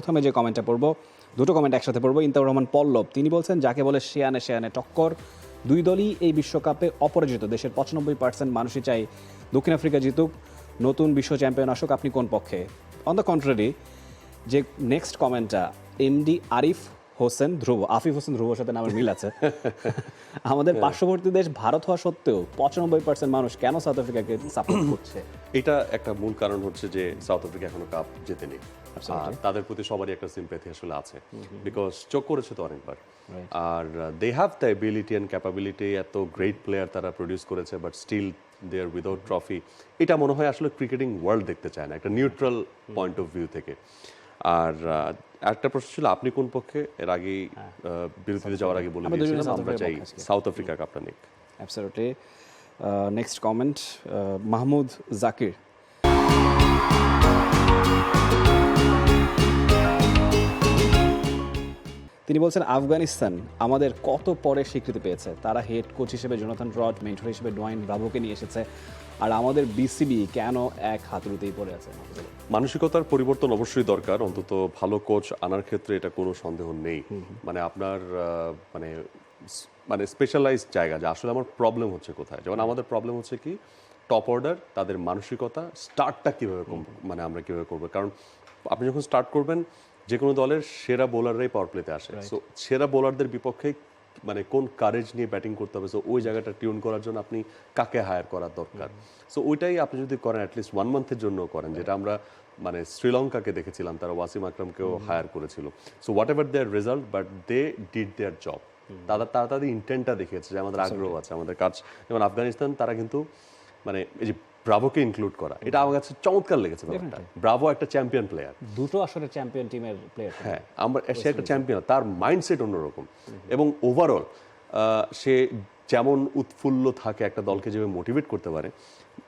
প্রথমে যে কমেন্টটা পড়ব, দুটো কমেন্ট একসাথে পড়ব, ইন্তাউর রহমান পল্লব, তিনি বলছেন, যাকে বলে শেয়ানে শেয়ানে টক্কর, দুই দলই এই বিশ্বকাপে অপরাজিত, দেশের পঁচানব্বই পার্সেন্ট মানুষই চাই দক্ষিণ আফ্রিকা জিতুক, নতুন বিশ্ব চ্যাম্পিয়ন আসুক, আপনি কোন পক্ষে? অন দ্য কন্ট্রারি যে নেক্সট কমেন্টটা এমডি আরিফ হোসেন ধ্রুব আফিফ হোসেন ধ্রুবর সাথে নামের মিল আছে। আমাদের পার্শ্ববর্তী দেশ ভারত হওয়া সত্ত্বেও পঁচানব্বই পার্সেন্ট মানুষ কেন সাউথ আফ্রিকাকে সাপোর্ট করছে? এটা একটা মূল কারণ হচ্ছে যে সাউথ আফ্রিকা এখনও কাপ জেতেনি আর তাদের প্রতি সবারই একটা সিম্প্যাথি আসলে আছে। বিকজ চোখ করেছে তো অনেকবার। আর they have the ability and capability এত গ্রেট প্লেয়ার তারা প্রডিউস করেছে but still they are without trophy এটা মনে হয় আসলে ক্রিকেটিং ওয়ার্ল্ড দেখতে চায় না একটা নিউট্রাল পয়েন্ট অফ ভিউ থেকে। আর একটা প্রশ্ন ছিল আপনি কোন পক্ষে? এর আগেই আহ, বিরতিতে যাওয়ার আগে বলে South আমরা চাই সাউথ আফ্রিকা কাপটা নিক। Absolutely next comment Mahmud Zakir. তিনি বলছেন আফগানিস্তান আমাদের কত পরে স্বীকৃতি পেয়েছে। তারা হেড কোচ হিসেবে জোনাথন রড মেন্টর হিসেবে ডোয়াইন ব্রাভোকে নিয়ে এসেছে। আর আমাদের বিসিবি কেন এক হাতুড়িতেই পড়ে আছে? মানসিকতার পরিবর্তন অবশ্যই দরকার। অন্তত ভালো কোচ আনার ক্ষেত্রে এটা কোনো সন্দেহ নেই। মানে আপনার মানে মানে স্পেশালাইজড জায়গা যে আসলে আমার প্রবলেম হচ্ছে কোথায়? যেমন আমাদের প্রবলেম হচ্ছে কি টপ অর্ডার তাদের মানসিকতা স্টার্টটা কীভাবে মানে আমরা কীভাবে করব? কারণ আপনি যখন স্টার্ট করবেন যে কোনো দলের সেরা বোলাররাই পাওয়ার প্লেতে আসে। সো সেরা বোলারদের বিপক্ষে মানে কোন কারেজ নিয়ে ব্যাটিং করতে হবে? সো ওই জায়গাটা টিউন করার জন্য আপনি কাকে হায়ার করার দরকার? সো ওইটাই আপনি যদি করেন অ্যাটলিস্ট ওয়ান মান্থের জন্য করেন যেটা আমরা মানে শ্রীলঙ্কাকে দেখেছিলাম তারা ওয়াসিম আকরামকেও হায়ার করেছিল। So whatever their result but they did their job তারা তারা তাদের ইন্টেন্টটা দেখিয়েছে যে আমাদের আগ্রহ আছে আমাদের কাজ। যেমন আফগানিস্তান তারা কিন্তু মানে এই যে ব্রাভোকে ইনক্লুড করা এটা আমার কাছে চমৎকার লেগেছে ব্যাপারটা। ব্রাভো একটা চ্যাম্পিয়ন প্লেয়ার দুটো আসলে চ্যাম্পিয়ন টিমের প্লেয়ার হ্যাঁ আমরা সে একটা চ্যাম্পিয়ন তার মাইন্ডসেট অন্যরকম। এবং ওভারঅল সে যেমন উৎফুল্ল থাকে একটা দলকে যেভাবে মোটিভেট করতে পারে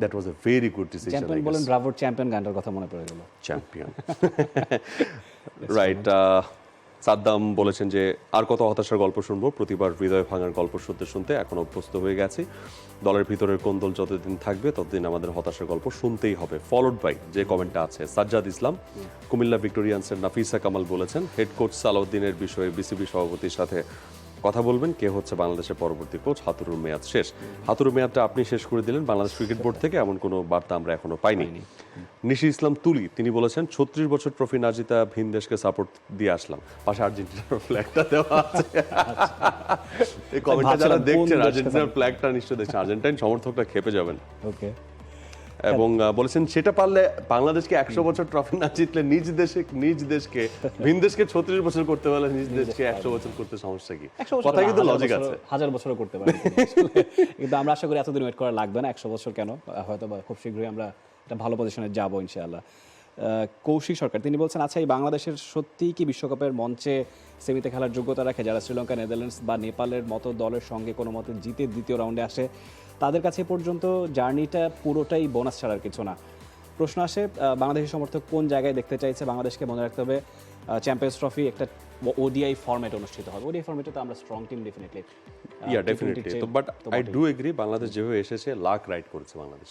that was a very good decision champion বলেন ব্রাভোর চ্যাম্পিয়ন গানটার কথা মনে পড়ে গেল। চ্যাম্পিয়ন রাইট সাদ্দাম বলেছেন যে আর কত হতাশার গল্প শুনব? প্রতিবার হৃদয় ভাঙার গল্প শুনতে শুনতে এখন অভ্যস্ত হয়ে গেছি। দলের ভিতরের কোন দল যতদিন থাকবে, ততদিন আমাদের হতাশার গল্প শুনতেই হবে। ফলোড বাই যে কমেন্টটা আছে, সাজ্জাদ ইসলাম, কুমিল্লা ভিক্টোরিয়ান্সের নাফিসা কামাল বলেছেন হেড কোচ সালাউদ্দিনের বিষয়ে বিসিবি সভাপতির সাথে কথা বলবেন কে হচ্ছে বাংলাদেশের পরবর্তী কোচ হাতুরুর মেয়াদ শেষ। হাতুরুর মেয়াদটা আপনি শেষ করে দিলেন বাংলাদেশ ক্রিকেট বোর্ড থেকে এমন কোনো বার্তা আমরা এখনও পাইনি। নিশি ইসলাম তুলি তিনি বলেছেন ছত্রিশ বছর ট্রফি না জিতা ভিন দেশকে সাপোর্ট দিয়ে আসলাম। পাশে আর্জেন্টিনার ফ্ল্যাগটা দেওয়া আছে। এই কমেন্টটা যারা দেখছেন আর্জেন্টিনার ফ্ল্যাগটা নিশ্চয় দেখছেন। আর্জেন্টাইন সমর্থকরা খেপে যাবেন। ওকে এবং বলেছেন সেটা পারলে বাংলাদেশকে একশো বছর ট্রফি না জিতলে নিজ দেশে নিজ দেশকে ভিন দেশকে ছত্রিশ বছর করতে পারলে নিজ দেশকে একশো বছর করতে সমস্যা কি? কথা কিন্তু লজিক আছে। হাজার বছরও করতে পারে। কিন্তু আমরা আশা করি এতদিন ওয়েট করা লাগবে না একশো বছর কেন? হয়তো খুব শীঘ্রই আমরা একটা ভালো পজিশনে যাব ইনশাআল্লাহ। কৌশিক সরকার। তিনি বলছেন আচ্ছা এই বাংলাদেশের সত্যিই কি বিশ্বকাপের মঞ্চে সেমিতে খেলার যোগ্যতা রাখে? যারা শ্রীলঙ্কা, নেদারল্যান্ডস বা নেপালের মতো দলের সঙ্গে কোনো মতে জিতে দ্বিতীয় রাউন্ডে আসে, তাদের কাছে পর্যন্ত জার্নিটা পুরোটাই বোনাস ছাড়ার কিছু না। প্রশ্ন আসে বাংলাদেশের সমর্থক কোন জায়গায় দেখতে চাইছে? বাংলাদেশকে মনে রাখতে হবে চ্যাম্পিয়ন্স ট্রফি একটা ওডিআই ফরম্যাট অনুষ্ঠিত হবে। ওডিআই ফরম্যাটে তো আমরা strong team definitely yeah definitely তো but I do agree Bangladesh যেভাবে এসেছে লাক রাইট করেছে বাংলাদেশ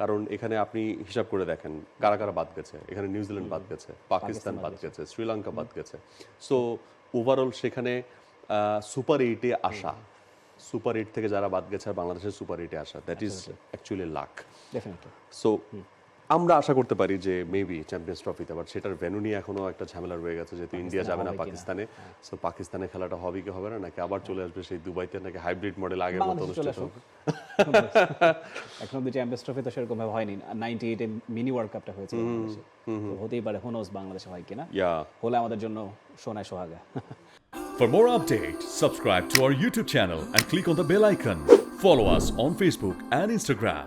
কারণ এখানে আপনি হিসাব করে দেখেন কারা কারা বাদ গেছে। এখানে নিউজিল্যান্ড বাদ গেছে পাকিস্তান বাদ গেছে শ্রীলঙ্কা বাদ গেছে। সো ওভারঅল সেখানে সুপার এইটে আসা। সুপার এইট থেকে যারা বাদ গেছে আর বাংলাদেশের সুপার এইটে আসা। That is actually luck so আমরা আশা করতে পারি যে মেবি চ্যাম্পিয়ন্স ট্রফিতে আবার সেটার ভেনু নিয়ে এখনও একটা ঝামেলা রয়ে গেছে যেহেতু ইন্ডিয়া যাবে না পাকিস্তানে সো পাকিস্তানে খেলাটা হবে কি হবে না নাকি আবার চলে আসবে সেই দুবাইতে নাকি হাইব্রিড মডেল আগের মতো অনুষ্ঠিত হবে? এখন অব্দি চ্যাম্পিয়ন্স ট্রফি তো সেরকম ভাবে হয়নি নাইনটি এইটে মিনি ওয়ার্ল্ড কাপটা হয়েছে তো হতেই পারে হোনোস বাংলাদেশে হয় কিনা. হলে আমাদের জন্য সোনায় সোহাগা For more updates, subscribe to our YouTube channel and click on the bell icon. Follow us on Facebook and Instagram.